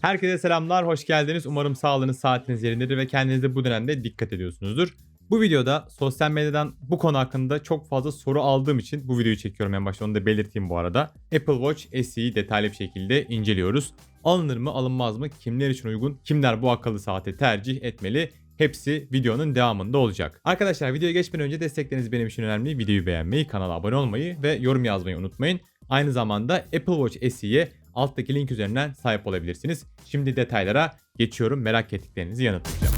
Herkese selamlar, hoş geldiniz. Umarım sağlığınız, saatiniz yerindedir ve kendinize bu dönemde dikkat ediyorsunuzdur. Bu videoda sosyal medyadan bu konu hakkında çok fazla soru aldığım için bu videoyu çekiyorum en başta onu da belirteyim bu arada. Apple Watch SE'yi detaylı bir şekilde inceliyoruz. Alınır mı alınmaz mı, kimler için uygun, kimler bu akıllı saati tercih etmeli Hepsi videonun devamında olacak. Arkadaşlar videoya geçmeden önce destekleriniz benim için önemli. Videoyu beğenmeyi, kanala abone olmayı ve yorum yazmayı unutmayın. Aynı zamanda Apple Watch SE'ye alttaki link üzerinden sahip olabilirsiniz. Şimdi detaylara geçiyorum. Merak ettiklerinizi yanıtlayacağım.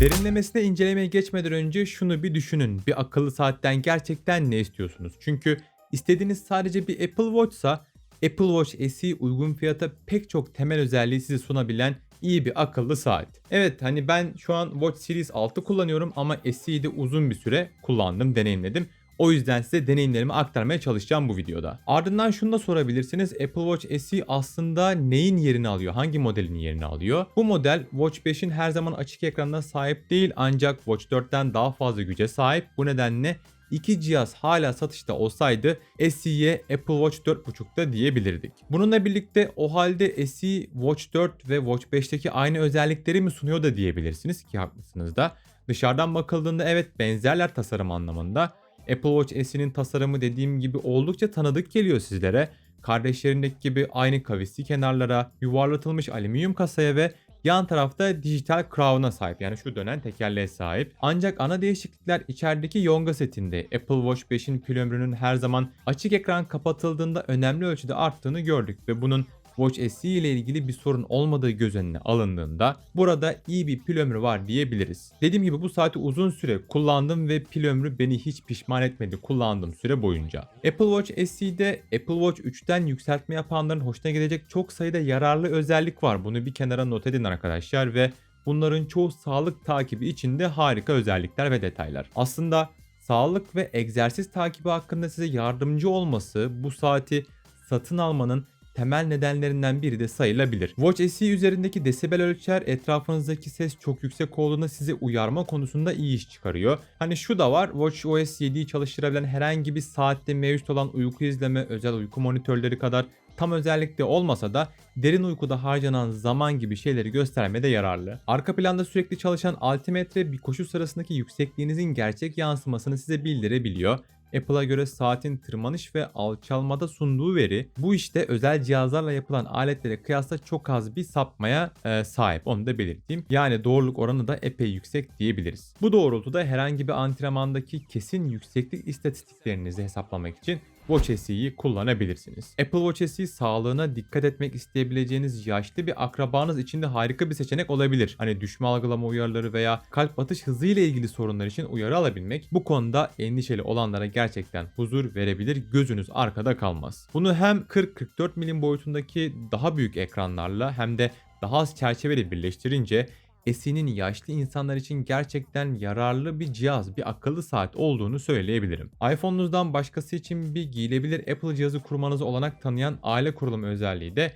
Derinlemesine incelemeye geçmeden önce şunu bir düşünün. Bir akıllı saatten gerçekten ne istiyorsunuz? Çünkü istediğiniz sadece bir Apple Watch'sa Apple Watch SE uygun fiyata pek çok temel özelliği size sunabilen iyi bir akıllı saat. Evet hani ben şu an Watch Series 6 kullanıyorum ama SE'yi de uzun bir süre kullandım, deneyimledim. O yüzden size deneyimlerimi aktarmaya çalışacağım bu videoda. Ardından şunu da sorabilirsiniz. Apple Watch SE aslında neyin yerini alıyor? Hangi modelin yerini alıyor? Bu model Watch 5'in her zaman açık ekranına sahip değil ancak Watch 4'ten daha fazla güce sahip. Bu nedenle iki cihaz hala satışta olsaydı SE'ye Apple Watch 4.5'da diyebilirdik. Bununla birlikte o halde SE Watch 4 ve Watch 5'teki aynı özellikleri mi sunuyor da diyebilirsiniz ki haklısınız da. Dışarıdan bakıldığında evet benzerler tasarım anlamında. Apple Watch SE'nin tasarımı dediğim gibi oldukça tanıdık geliyor sizlere. Kardeşlerindeki gibi aynı kavisli kenarlara, yuvarlatılmış alüminyum kasaya ve yan tarafta dijital crown'a sahip yani şu dönen tekerleğe sahip. Ancak ana değişiklikler içerideki Yonga setinde. Apple Watch 5'in pil ömrünün her zaman açık ekran kapatıldığında önemli ölçüde arttığını gördük ve bunun Watch SE ile ilgili bir sorun olmadığı göz önüne alındığında burada iyi bir pil ömrü var diyebiliriz. Dediğim gibi bu saati uzun süre kullandım ve pil ömrü beni hiç pişman etmedi kullandığım süre boyunca. Apple Watch SE'de Apple Watch 3'ten yükseltme yapanların hoşuna gidecek çok sayıda yararlı özellik var. Bunu bir kenara not edin arkadaşlar ve bunların çoğu sağlık takibi içinde harika özellikler ve detaylar. Aslında sağlık ve egzersiz takibi hakkında size yardımcı olması bu saati satın almanın temel nedenlerinden biri de sayılabilir. Watch SE üzerindeki desibel ölçer etrafınızdaki ses çok yüksek olduğunda sizi uyarma konusunda iyi iş çıkarıyor. Hani şu da var Watch OS 7'yi çalıştırabilen herhangi bir saatte mevcut olan uyku izleme özel uyku monitörleri kadar tam özellikle olmasa da derin uykuda harcanan zaman gibi şeyleri göstermede yararlı. Arka planda sürekli çalışan altimetre bir koşu sırasındaki yüksekliğinizin gerçek yansımasını size bildirebiliyor. Apple'a göre saatin tırmanış ve alçalmada sunduğu veri bu işte özel cihazlarla yapılan aletlere kıyasla çok az bir sapmaya e, sahip onu da belirteyim. Yani doğruluk oranı da epey yüksek diyebiliriz. Bu doğrultuda herhangi bir antrenmandaki kesin yükseklik istatistiklerinizi hesaplamak için Watch SE'yi kullanabilirsiniz. Apple Watch SE sağlığına dikkat etmek isteyebileceğiniz yaşlı bir akrabanız için de harika bir seçenek olabilir. Hani düşme algılama uyarıları veya kalp atış hızı ile ilgili sorunlar için uyarı alabilmek bu konuda endişeli olanlara gerçekten huzur verebilir. Gözünüz arkada kalmaz. Bunu hem 40-44 milim boyutundaki daha büyük ekranlarla hem de daha az çerçeveyle birleştirince Esi'nin yaşlı insanlar için gerçekten yararlı bir cihaz, bir akıllı saat olduğunu söyleyebilirim. iPhone'unuzdan başkası için bir giyilebilir Apple cihazı kurmanızı olanak tanıyan aile kurulumu özelliği de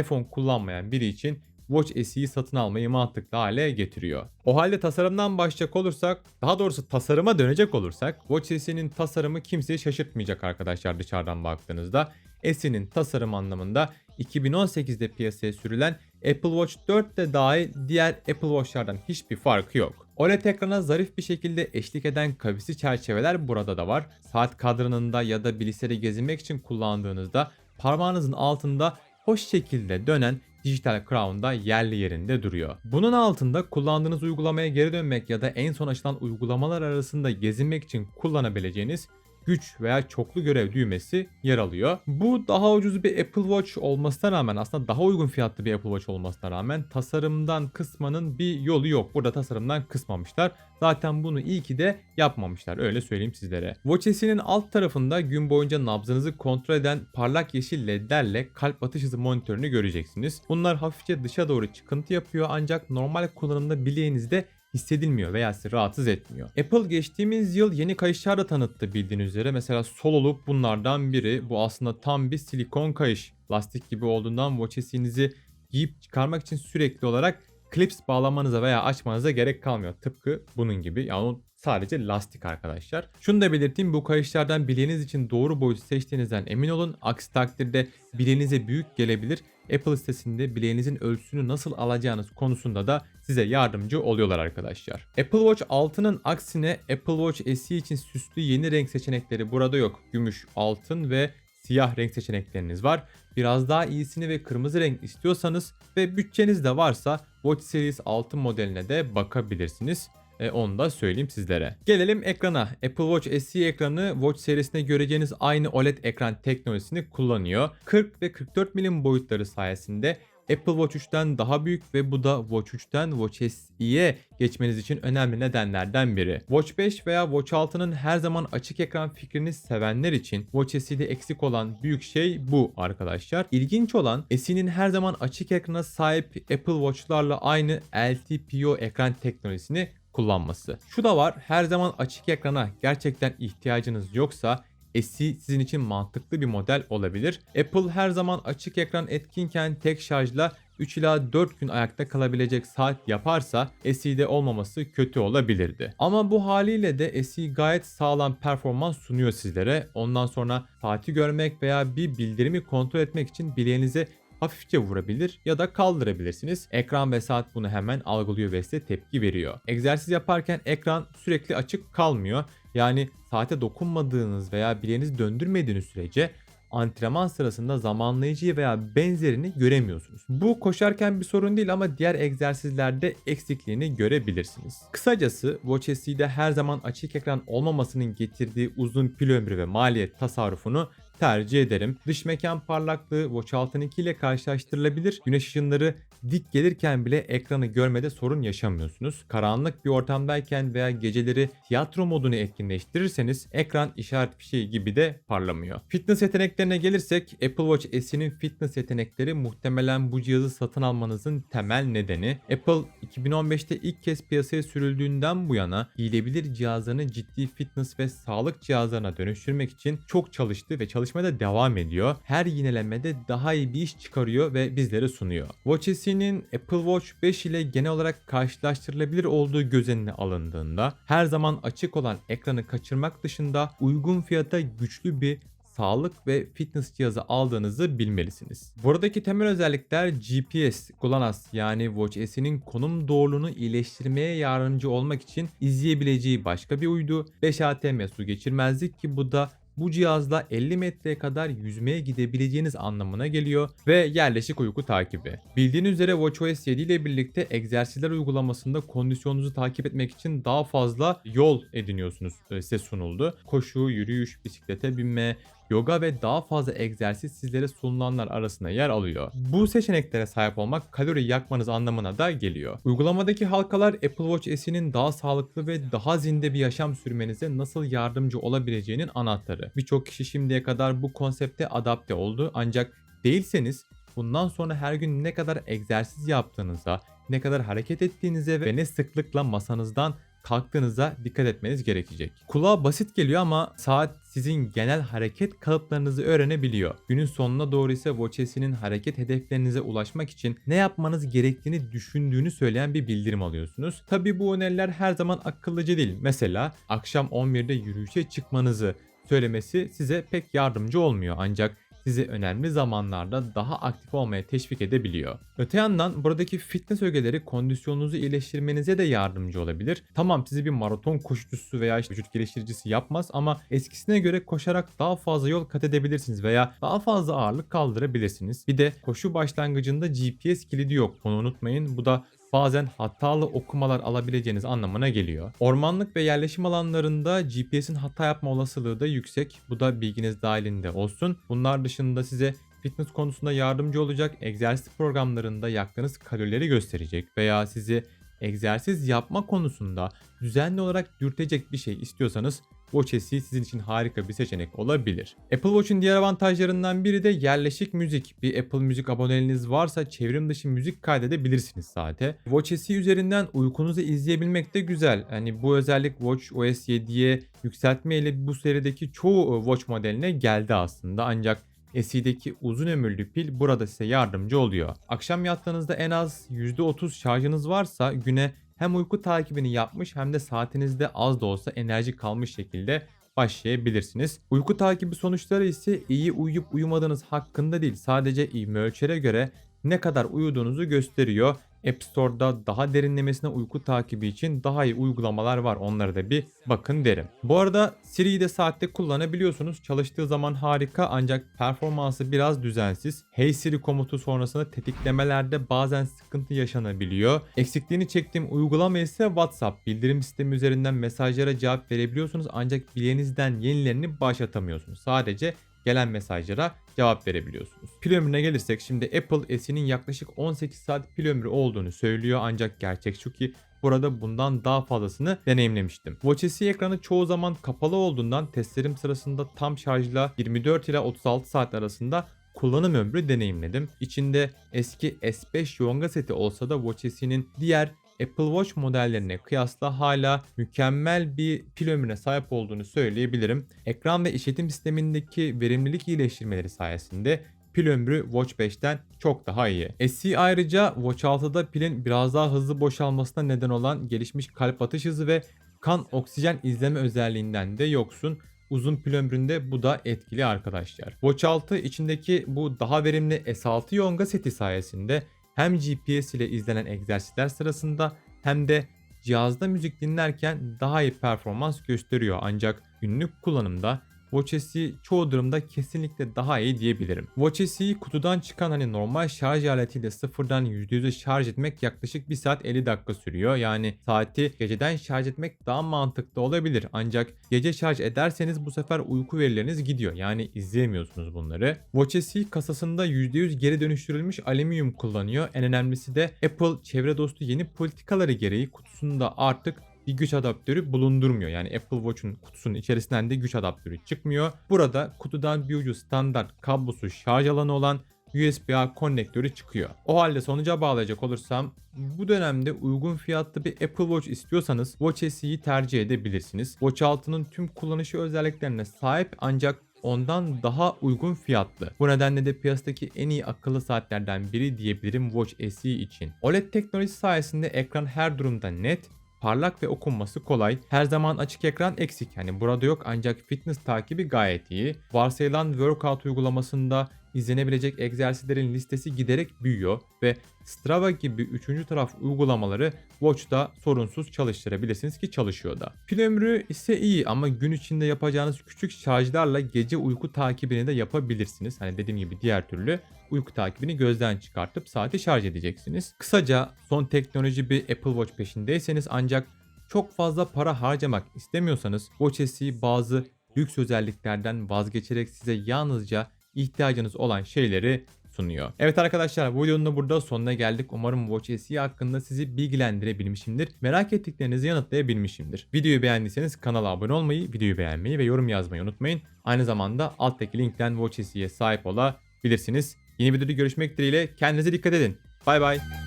iPhone kullanmayan biri için Watch SE'yi satın almayı mantıklı hale getiriyor. O halde tasarımdan başlayacak olursak, daha doğrusu tasarıma dönecek olursak, Watch SE'nin tasarımı kimseyi şaşırtmayacak arkadaşlar dışarıdan baktığınızda. SE'nin tasarım anlamında 2018'de piyasaya sürülen Apple Watch 4 de dahil diğer Apple Watch'lardan hiçbir farkı yok. OLED ekrana zarif bir şekilde eşlik eden kavisi çerçeveler burada da var. Saat kadranında ya da bilgisayarı gezinmek için kullandığınızda parmağınızın altında hoş şekilde dönen dijital crown'da yerli yerinde duruyor. Bunun altında kullandığınız uygulamaya geri dönmek ya da en son açılan uygulamalar arasında gezinmek için kullanabileceğiniz güç veya çoklu görev düğmesi yer alıyor. Bu daha ucuz bir Apple Watch olmasına rağmen aslında daha uygun fiyatlı bir Apple Watch olmasına rağmen tasarımdan kısmanın bir yolu yok. Burada tasarımdan kısmamışlar. Zaten bunu iyi ki de yapmamışlar öyle söyleyeyim sizlere. Watch SE'nin alt tarafında gün boyunca nabzınızı kontrol eden parlak yeşil ledlerle kalp atış hızı monitörünü göreceksiniz. Bunlar hafifçe dışa doğru çıkıntı yapıyor ancak normal kullanımda bileğinizde hissedilmiyor veya sizi rahatsız etmiyor. Apple geçtiğimiz yıl yeni kayışlar da tanıttı bildiğiniz üzere. Mesela Sololuk bunlardan biri. Bu aslında tam bir silikon kayış. Lastik gibi olduğundan watch SE'nizi giyip çıkarmak için sürekli olarak clips bağlamanıza veya açmanıza gerek kalmıyor. Tıpkı bunun gibi. Yani sadece lastik arkadaşlar. Şunu da belirteyim bu kayışlardan bileğiniz için doğru boyutu seçtiğinizden emin olun. Aksi takdirde bileğinize büyük gelebilir. Apple sitesinde bileğinizin ölçüsünü nasıl alacağınız konusunda da size yardımcı oluyorlar arkadaşlar. Apple Watch 6'nın aksine Apple Watch SE için süslü yeni renk seçenekleri burada yok. Gümüş, altın ve siyah renk seçenekleriniz var. Biraz daha iyisini ve kırmızı renk istiyorsanız ve bütçeniz de varsa Watch Series 6 modeline de bakabilirsiniz. E, onu da söyleyeyim sizlere. Gelelim ekrana. Apple Watch SE ekranı Watch serisinde göreceğiniz aynı OLED ekran teknolojisini kullanıyor. 40 ve 44 milim boyutları sayesinde Apple Watch 3'ten daha büyük ve bu da Watch 3'ten Watch SE'ye geçmeniz için önemli nedenlerden biri. Watch 5 veya Watch 6'nın her zaman açık ekran fikrini sevenler için Watch SE'de eksik olan büyük şey bu arkadaşlar. İlginç olan SE'nin her zaman açık ekrana sahip Apple Watch'larla aynı LTPO ekran teknolojisini kullanması. Şu da var her zaman açık ekrana gerçekten ihtiyacınız yoksa SE sizin için mantıklı bir model olabilir. Apple her zaman açık ekran etkinken tek şarjla 3 ila 4 gün ayakta kalabilecek saat yaparsa SE'de olmaması kötü olabilirdi. Ama bu haliyle de SE gayet sağlam performans sunuyor sizlere. Ondan sonra saati görmek veya bir bildirimi kontrol etmek için bileğinize hafifçe vurabilir ya da kaldırabilirsiniz. Ekran ve saat bunu hemen algılıyor ve size tepki veriyor. Egzersiz yaparken ekran sürekli açık kalmıyor. Yani saate dokunmadığınız veya bileğinizi döndürmediğiniz sürece antrenman sırasında zamanlayıcıyı veya benzerini göremiyorsunuz. Bu koşarken bir sorun değil ama diğer egzersizlerde eksikliğini görebilirsiniz. Kısacası Watch SE'de her zaman açık ekran olmamasının getirdiği uzun pil ömrü ve maliyet tasarrufunu tercih ederim. Dış mekan parlaklığı Watch 6'nınki ile karşılaştırılabilir. Güneş ışınları dik gelirken bile ekranı görmede sorun yaşamıyorsunuz. Karanlık bir ortamdayken veya geceleri tiyatro modunu etkinleştirirseniz ekran işaret fişeği gibi de parlamıyor. Fitness yeteneklerine gelirsek Apple Watch SE'nin fitness yetenekleri muhtemelen bu cihazı satın almanızın temel nedeni. Apple 2015'te ilk kez piyasaya sürüldüğünden bu yana giyilebilir cihazlarını ciddi fitness ve sağlık cihazlarına dönüştürmek için çok çalıştı ve çalışmaya da devam ediyor. Her yinelemede daha iyi bir iş çıkarıyor ve bizlere sunuyor. Watch SE'nin Apple Watch 5 ile genel olarak karşılaştırılabilir olduğu göz önüne alındığında her zaman açık olan ekranı kaçırmak dışında uygun fiyata güçlü bir sağlık ve fitness cihazı aldığınızı bilmelisiniz. Buradaki temel özellikler GPS, GLONASS yani Watch SE'nin konum doğruluğunu iyileştirmeye yardımcı olmak için izleyebileceği başka bir uydu, 5 ATM su geçirmezlik ki bu da bu cihazla 50 metreye kadar yüzmeye gidebileceğiniz anlamına geliyor ve yerleşik uyku takibi. Bildiğiniz üzere WatchOS 7 ile birlikte egzersizler uygulamasında kondisyonunuzu takip etmek için daha fazla yol ediniyorsunuz e, size sunuldu. Koşu, yürüyüş, bisiklete binme, yoga ve daha fazla egzersiz sizlere sunulanlar arasında yer alıyor. Bu seçeneklere sahip olmak kalori yakmanız anlamına da geliyor. Uygulamadaki halkalar Apple Watch SE'nin daha sağlıklı ve daha zinde bir yaşam sürmenize nasıl yardımcı olabileceğinin anahtarı. Birçok kişi şimdiye kadar bu konsepte adapte oldu ancak değilseniz bundan sonra her gün ne kadar egzersiz yaptığınıza, ne kadar hareket ettiğinize ve ne sıklıkla masanızdan kalktığınıza dikkat etmeniz gerekecek. Kulağa basit geliyor ama saat sizin genel hareket kalıplarınızı öğrenebiliyor. Günün sonuna doğru ise Watch SE'nin hareket hedeflerinize ulaşmak için ne yapmanız gerektiğini düşündüğünü söyleyen bir bildirim alıyorsunuz. Tabi bu öneriler her zaman akıllıca değil. Mesela akşam 11'de yürüyüşe çıkmanızı söylemesi size pek yardımcı olmuyor ancak sizi önemli zamanlarda daha aktif olmaya teşvik edebiliyor. Öte yandan buradaki fitness ögeleri kondisyonunuzu iyileştirmenize de yardımcı olabilir. Tamam sizi bir maraton koşucusu veya işte vücut geliştiricisi yapmaz ama eskisine göre koşarak daha fazla yol kat edebilirsiniz veya daha fazla ağırlık kaldırabilirsiniz. Bir de koşu başlangıcında GPS kilidi yok. Bunu unutmayın. Bu da bazen hatalı okumalar alabileceğiniz anlamına geliyor. Ormanlık ve yerleşim alanlarında GPS'in hata yapma olasılığı da yüksek. Bu da bilginiz dahilinde olsun. Bunlar dışında size fitness konusunda yardımcı olacak egzersiz programlarında yaktığınız kalorileri gösterecek veya sizi egzersiz yapma konusunda düzenli olarak dürtecek bir şey istiyorsanız Watch SE sizin için harika bir seçenek olabilir. Apple Watch'un diğer avantajlarından biri de yerleşik müzik. Bir Apple Müzik aboneliğiniz varsa çevrim dışı müzik kaydedebilirsiniz zaten. Watch SE üzerinden uykunuzu izleyebilmek de güzel. Hani bu özellik Watch OS 7'ye yükseltme ile bu serideki çoğu Watch modeline geldi aslında. Ancak SE'deki uzun ömürlü pil burada size yardımcı oluyor. Akşam yattığınızda en az %30 şarjınız varsa güne hem uyku takibini yapmış hem de saatinizde az da olsa enerji kalmış şekilde başlayabilirsiniz. Uyku takibi sonuçları ise iyi uyuyup uyumadığınız hakkında değil sadece e göre ne kadar uyuduğunuzu gösteriyor. App Store'da daha derinlemesine uyku takibi için daha iyi uygulamalar var. Onlara da bir bakın derim. Bu arada Siri'yi de saatte kullanabiliyorsunuz. Çalıştığı zaman harika ancak performansı biraz düzensiz. Hey Siri komutu sonrasında tetiklemelerde bazen sıkıntı yaşanabiliyor. Eksikliğini çektiğim uygulama ise WhatsApp. Bildirim sistemi üzerinden mesajlara cevap verebiliyorsunuz ancak bileğinizden yenilerini başlatamıyorsunuz. Sadece gelen mesajlara cevap verebiliyorsunuz. Pil ömrüne gelirsek şimdi Apple SE'nin yaklaşık 18 saat pil ömrü olduğunu söylüyor ancak gerçek şu ki burada bundan daha fazlasını deneyimlemiştim. Watch SE ekranı çoğu zaman kapalı olduğundan testlerim sırasında tam şarjla 24 ile 36 saat arasında kullanım ömrü deneyimledim. İçinde eski S5 Yonga seti olsa da Watch SE'nin diğer Apple Watch modellerine kıyasla hala mükemmel bir pil ömrüne sahip olduğunu söyleyebilirim. Ekran ve işletim sistemindeki verimlilik iyileştirmeleri sayesinde pil ömrü Watch 5'ten çok daha iyi. SE ayrıca Watch 6'da pilin biraz daha hızlı boşalmasına neden olan gelişmiş kalp atış hızı ve kan oksijen izleme özelliğinden de yoksun. Uzun pil ömründe bu da etkili arkadaşlar. Watch 6 içindeki bu daha verimli S6 Yonga seti sayesinde hem GPS ile izlenen egzersizler sırasında hem de cihazda müzik dinlerken daha iyi performans gösteriyor. Ancak günlük kullanımda Watch SE çoğu durumda kesinlikle daha iyi diyebilirim. Watch SE'yi kutudan çıkan hani normal şarj aletiyle sıfırdan %100'e şarj etmek yaklaşık 1 saat 50 dakika sürüyor. Yani saati geceden şarj etmek daha mantıklı olabilir. Ancak gece şarj ederseniz bu sefer uyku verileriniz gidiyor. Yani izleyemiyorsunuz bunları. Watch SE kasasında %100 geri dönüştürülmüş alüminyum kullanıyor. En önemlisi de Apple çevre dostu yeni politikaları gereği kutusunda artık bir güç adaptörü bulundurmuyor. Yani Apple Watch'un kutusunun içerisinden de güç adaptörü çıkmıyor. Burada kutudan bir ucu standart kablosu şarj alanı olan USB-A konnektörü çıkıyor. O halde sonuca bağlayacak olursam bu dönemde uygun fiyatlı bir Apple Watch istiyorsanız Watch SE'yi tercih edebilirsiniz. Watch 6'nın tüm kullanışı özelliklerine sahip ancak ondan daha uygun fiyatlı. Bu nedenle de piyasadaki en iyi akıllı saatlerden biri diyebilirim Watch SE için. OLED teknolojisi sayesinde ekran her durumda net, parlak ve okunması kolay. Her zaman açık ekran eksik yani burada yok ancak fitness takibi gayet iyi. Varsayılan workout uygulamasında izlenebilecek egzersizlerin listesi giderek büyüyor ve Strava gibi üçüncü taraf uygulamaları Watch'ta sorunsuz çalıştırabilirsiniz ki çalışıyor da. Pil ömrü ise iyi ama gün içinde yapacağınız küçük şarjlarla gece uyku takibini de yapabilirsiniz. Hani dediğim gibi diğer türlü uyku takibini gözden çıkartıp saati şarj edeceksiniz. Kısaca son teknoloji bir Apple Watch peşindeyseniz ancak çok fazla para harcamak istemiyorsanız Watch SE bazı lüks özelliklerden vazgeçerek size yalnızca ihtiyacınız olan şeyleri sunuyor. Evet arkadaşlar bu videonun da burada sonuna geldik. Umarım Watch SE hakkında sizi bilgilendirebilmişimdir. Merak ettiklerinizi yanıtlayabilmişimdir. Videoyu beğendiyseniz kanala abone olmayı, videoyu beğenmeyi ve yorum yazmayı unutmayın. Aynı zamanda alttaki linkten Watch SE'ye sahip olabilirsiniz. Yeni videoda görüşmek dileğiyle kendinize dikkat edin. Bay bay.